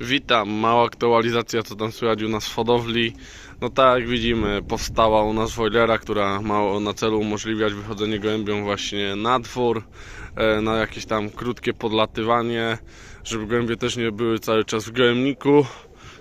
Witam, mała aktualizacja co tam słychać u nas w hodowli. No tak jak widzimy, powstała u nas wojlera, która ma na celu umożliwiać wychodzenie gołębiom właśnie na dwór, e, na jakieś tam krótkie podlatywanie, żeby gołębie też nie były cały czas w gołębniku,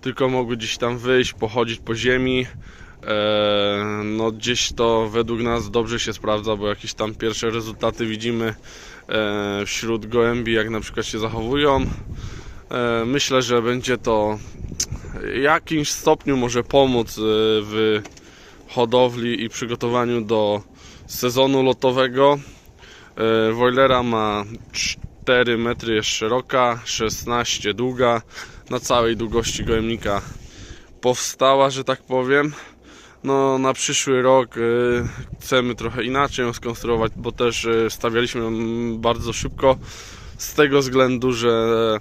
tylko mogły gdzieś tam wyjść, pochodzić po ziemi. E, No gdzieś to według nas dobrze się sprawdza, bo jakieś tam pierwsze rezultaty widzimy e, wśród gołębi, jak na przykład się zachowują. E, Myślę, że będzie to w jakimś stopniu może pomóc e, w hodowli i przygotowaniu do sezonu lotowego. E, Wojlera ma 4 metry szeroka, 16 długa. Na całej długości gołębnika powstała, że tak powiem. No, na przyszły rok chcemy trochę inaczej ją skonstruować, bo też stawialiśmy ją bardzo szybko z tego względu, że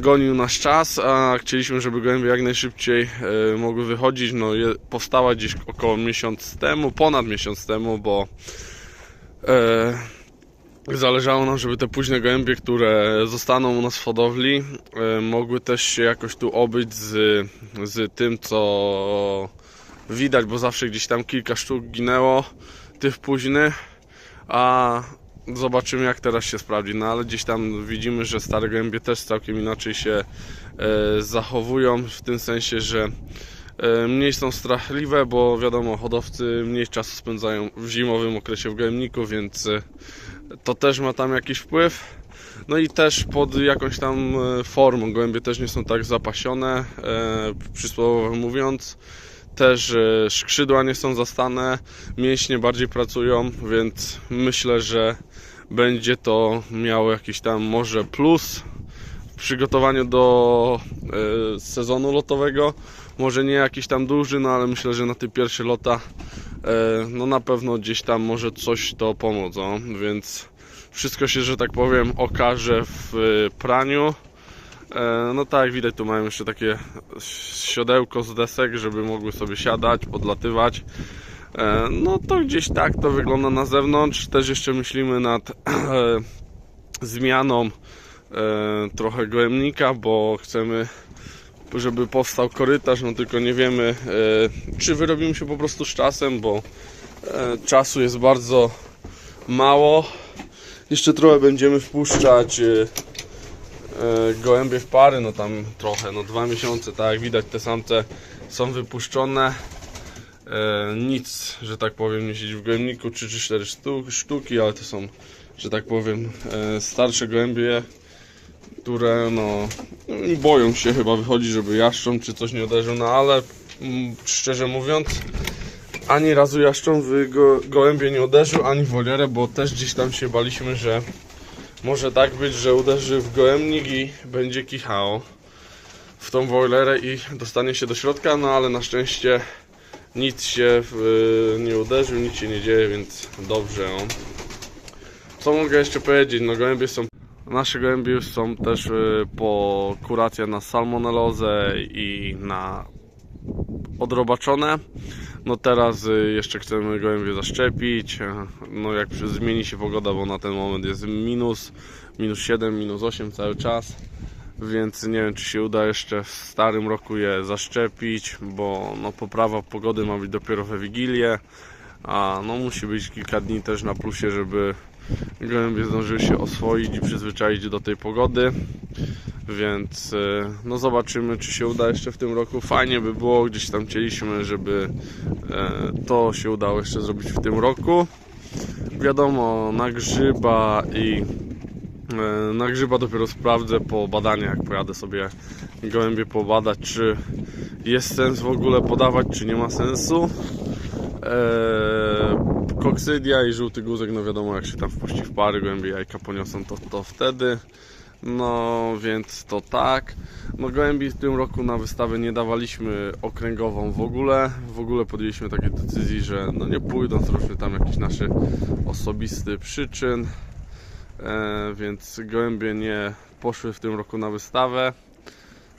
gonił nasz czas, a chcieliśmy, żeby gołębie jak najszybciej e, mogły wychodzić. No, powstała gdzieś około miesiąc temu, ponad miesiąc temu, bo e, zależało nam, żeby te późne gołębie, które zostaną u nas w hodowli, e, mogły też się jakoś tu obyć z, z tym, co widać, bo zawsze gdzieś tam kilka sztuk ginęło tych późnych, a zobaczymy jak teraz się sprawdzi. No ale gdzieś tam widzimy, że stare gołębie też całkiem inaczej się e, zachowują, w tym sensie, że e, mniej są strachliwe, bo wiadomo, hodowcy mniej czasu spędzają w zimowym okresie w gołębniku, więc e, to też ma tam jakiś wpływ. No i też pod jakąś tam e, formą. Gołębie też nie są tak zapasione, e, przysłowiowo mówiąc. Też skrzydła nie są zastane, mięśnie bardziej pracują, więc myślę, że będzie to miało jakiś tam może plus w przygotowaniu do e, sezonu lotowego. Może nie jakiś tam duży, no ale myślę, że na te pierwsze lota e, no na pewno gdzieś tam może coś to pomóc, więc wszystko się, że tak powiem, okaże w e, praniu. E, No tak, widać, tu mają jeszcze takie siodełko z desek, żeby mogły sobie siadać, podlatywać. E, No to gdzieś tak to wygląda na zewnątrz. Też jeszcze myślimy nad e, zmianą trochę gołębnika, bo chcemy, żeby powstał korytarz, no tylko nie wiemy, czy wyrobimy się po prostu z czasem, bo czasu jest bardzo mało. Jeszcze trochę będziemy wpuszczać gołębie w pary, no tam trochę, no dwa miesiące, tak jak widać te samce są wypuszczone. E, nic, że tak powiem, nie siedzi w gołębniku, 3 czy 4 sztuk, sztuki, ale to są, że tak powiem, e, starsze gołębie, które no boją się chyba wychodzić, żeby jaszczą czy coś nie uderzył, no ale mm, szczerze mówiąc, ani razu jaszczą w go, gołębie nie uderzył, ani wolierę, bo też gdzieś tam się baliśmy, że może tak być, że uderzy w gołębnik i będzie kichało w tą wojlerę i dostanie się do środka, no ale na szczęście nic się w, nie uderzył, nic się nie dzieje, więc dobrze. No. Co mogę jeszcze powiedzieć? No gołębie są, nasze gołębie już są też y, po kuracja na salmonellozę i na odrobaczone. No teraz y, jeszcze chcemy gołębie zaszczepić. e, No jak zmieni się pogoda, bo na ten moment jest minus, minus 7, minus 8 cały czas. Więc nie wiem, czy się uda jeszcze w starym roku je zaszczepić, bo no, poprawa pogody ma być dopiero we Wigilię, a no musi być kilka dni też na plusie, żeby gołębie zdążyły się oswoić i przyzwyczaić do tej pogody. Więc e, no zobaczymy, czy się uda jeszcze w tym roku. Fajnie by było, gdzieś tam chcieliśmy, żeby e, to się udało jeszcze zrobić w tym roku. Wiadomo, na grzyba i E, Na grzyba dopiero sprawdzę po badaniach, pojadę sobie gołębie pobadać, czy jest sens w ogóle podawać, czy nie ma sensu. Eee, koksydia i żółty guzek, no wiadomo, jak się tam wpuści w pary, gołębie jajka poniosą, to, to wtedy. No więc to tak. No gołębi w tym roku na wystawę nie dawaliśmy okręgową w ogóle. W ogóle podjęliśmy takie decyzji, że no nie pójdą z tam jakichś naszych osobistych przyczyn. E, więc gołębie nie poszły w tym roku na wystawę.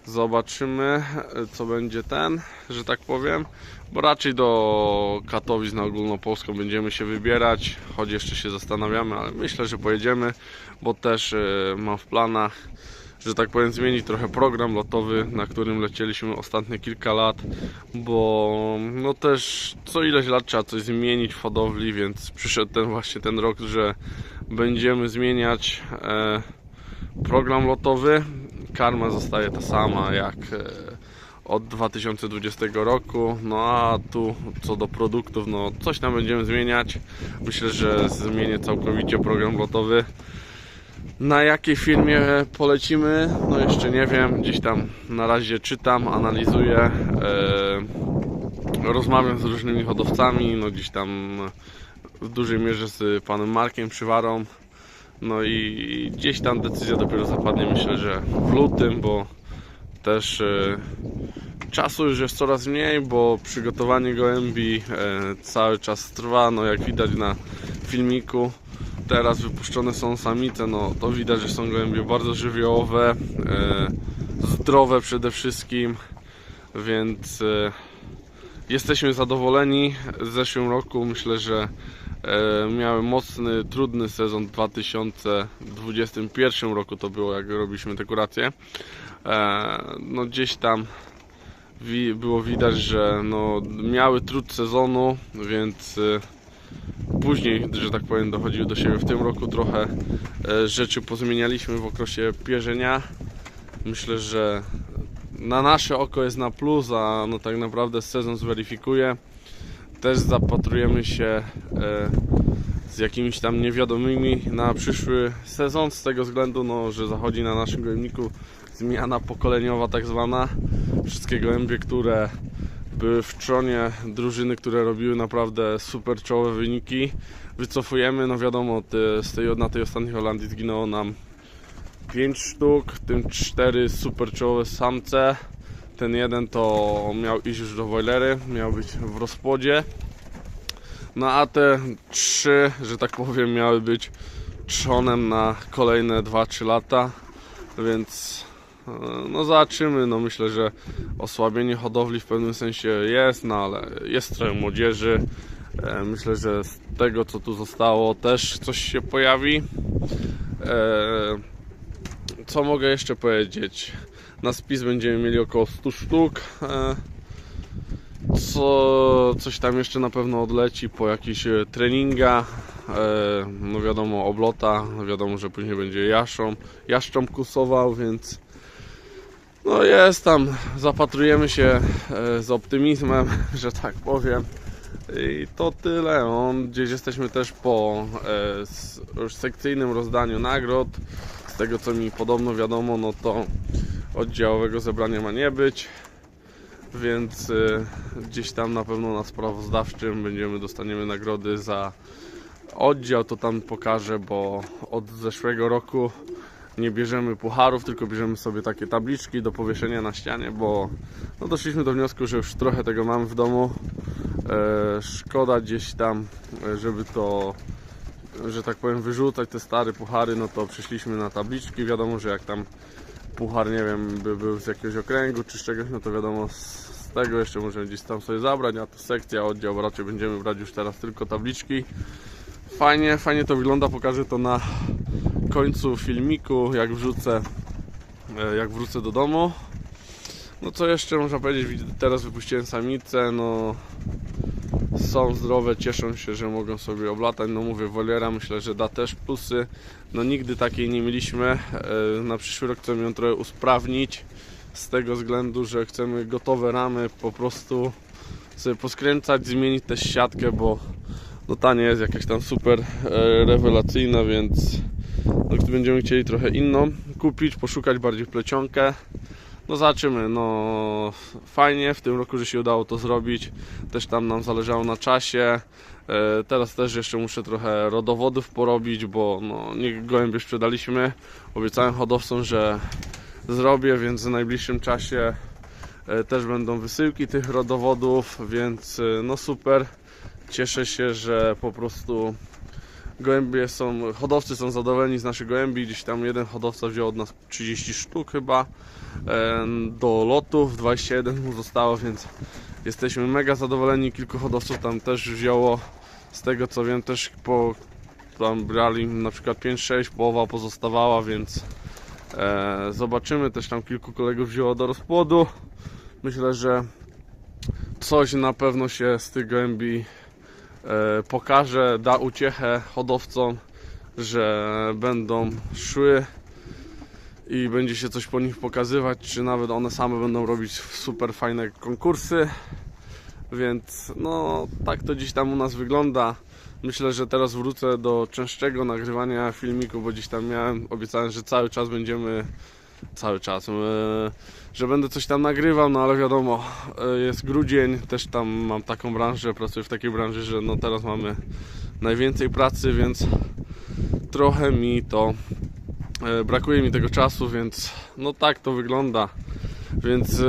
Zobaczymy, co będzie ten, że tak powiem, bo raczej do Katowic na ogólnopolską będziemy się wybierać, choć jeszcze się zastanawiamy, ale myślę, że pojedziemy, bo też e, mam w planach, że tak powiem, zmienić trochę program lotowy, na którym lecieliśmy ostatnie kilka lat, bo no też co ileś lat trzeba coś zmienić w hodowli, więc przyszedł ten właśnie ten rok, że będziemy zmieniać e, program lotowy. Karma zostaje ta sama jak e, od 2020 roku. No a tu co do produktów, no coś tam będziemy zmieniać. Myślę, że zmienię całkowicie program lotowy. Na jakiej firmie polecimy? No jeszcze nie wiem. Gdzieś tam na razie czytam, analizuję. E, rozmawiam z różnymi hodowcami. No gdzieś tam w dużej mierze z panem Markiem Przywarą. No i gdzieś tam decyzja dopiero zapadnie, myślę, że w lutym, bo też e, czasu już jest coraz mniej, bo przygotowanie gołębi e, cały czas trwa, no jak widać na filmiku. Teraz wypuszczone są samice, no to widać, że są gołębie bardzo żywiołowe, e, zdrowe przede wszystkim, więc jesteśmy zadowoleni. W zeszłym roku myślę, że e, miały mocny, trudny sezon w 2021 roku to było, jak robiliśmy te kuracje. E, no gdzieś tam było widać, że no, miały trud sezonu, więc e, później, że tak powiem, dochodziły do siebie. W tym roku trochę rzeczy pozmienialiśmy w okresie pierzenia. Myślę, że na nasze oko jest na plus, a no tak naprawdę sezon zweryfikuje. Też zapatrujemy się e, z jakimiś tam niewiadomymi na przyszły sezon, z tego względu, no, że zachodzi na naszym gołębniku zmiana pokoleniowa tak zwana. Wszystkie gołębie, które były w tronie drużyny, które robiły naprawdę super czołowe wyniki, wycofujemy. No wiadomo, te, z tej, na tej ostatniej Holandii zginęło nam 5 sztuk, w tym 4 super czołowe samce. Ten jeden to miał iść już do Wojlery, miał być w rozpłodzie. No a te trzy, że tak powiem, miały być trzonem na kolejne 2-3 lata, więc e, no zobaczymy, no myślę, że osłabienie hodowli w pewnym sensie jest, no ale jest trochę młodzieży. E, Myślę, że z tego co tu zostało też coś się pojawi. E, Co mogę jeszcze powiedzieć? Na spis będziemy mieli około 100 sztuk. E, co, coś tam jeszcze na pewno odleci po jakichś e, treningach. E, no wiadomo, oblota, no wiadomo, że później będzie jaszczą, jaszczą kusował, więc no jest tam, zapatrujemy się z optymizmem, że tak powiem. I to tyle. On, gdzieś jesteśmy też po już sekcyjnym rozdaniu nagród. Z tego co mi podobno wiadomo, no to oddziałowego zebrania ma nie być więc y, gdzieś tam na pewno na sprawozdawczym będziemy dostaniemy nagrody za oddział, to tam pokażę, bo od zeszłego roku nie bierzemy pucharów, tylko bierzemy sobie takie tabliczki do powieszenia na ścianie, bo no doszliśmy do wniosku, że już trochę tego mamy w domu. E, szkoda gdzieś tam, e, żeby to że tak powiem wyrzucać te stare puchary, no to przyszliśmy na tabliczki. Wiadomo, że jak tam puchar, nie wiem, by był z jakiegoś okręgu czy z czegoś, no to wiadomo, z tego jeszcze możemy gdzieś tam sobie zabrać, a to sekcja, oddział, raczej będziemy brać już teraz tylko tabliczki. Fajnie, fajnie to wygląda, pokażę to na końcu filmiku, jak wrzucę, e, jak wrócę do domu. No co jeszcze można powiedzieć, teraz wypuściłem samicę, no są zdrowe, cieszą się, że mogą sobie oblatać. No mówię, Woliera myślę, że da też plusy. No nigdy takiej nie mieliśmy. E, Na przyszły rok chcemy ją trochę usprawnić z tego względu, że chcemy gotowe ramy po prostu sobie poskręcać, zmienić też siatkę, bo no ta nie jest jakaś tam super e, rewelacyjna, więc no, będziemy chcieli trochę inną kupić, poszukać bardziej plecionkę, no zobaczymy, no fajnie w tym roku, że się udało to zrobić, też tam nam zależało na czasie, e, teraz też jeszcze muszę trochę rodowodów porobić, bo no, nie gołębie sprzedaliśmy, obiecałem hodowcom, że zrobię, więc w najbliższym czasie e, też będą wysyłki tych rodowodów, więc e, no super, cieszę się, że po prostu gołębie są, hodowcy są zadowoleni z naszych gołębi, gdzieś tam jeden hodowca wziął od nas 30 sztuk chyba do lotów, 21 mu zostało, więc jesteśmy mega zadowoleni, kilku hodowców tam też wzięło, z tego co wiem też po tam brali na przykład 5-6, połowa pozostawała, więc E, zobaczymy, też tam kilku kolegów wzięło do rozpłodu. Myślę, że coś na pewno się z tych gołębi pokaże, da uciechę hodowcom, że będą szły i będzie się coś po nich pokazywać, czy nawet one same będą robić super fajne konkursy. Więc no tak to dziś tam u nas wygląda. Myślę, że teraz wrócę do częstszego nagrywania filmiku, bo dziś tam miałem, obiecałem, że cały czas będziemy, cały czas, e, że będę coś tam nagrywał, no ale wiadomo, e, jest grudzień, też tam mam taką branżę, pracuję w takiej branży, że no teraz mamy najwięcej pracy, więc trochę mi to e, brakuje mi tego czasu, więc no tak to wygląda. Więc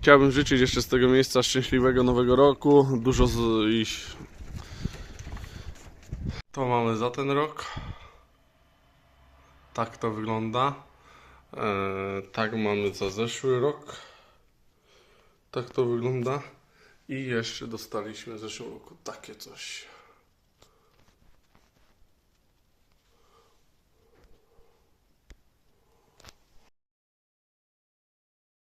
chciałbym życzyć jeszcze z tego miejsca szczęśliwego nowego roku, dużo z, iść. To mamy za ten rok. Tak to wygląda. E, tak mamy za zeszły rok. Tak to wygląda. I jeszcze dostaliśmy w zeszłym roku takie coś.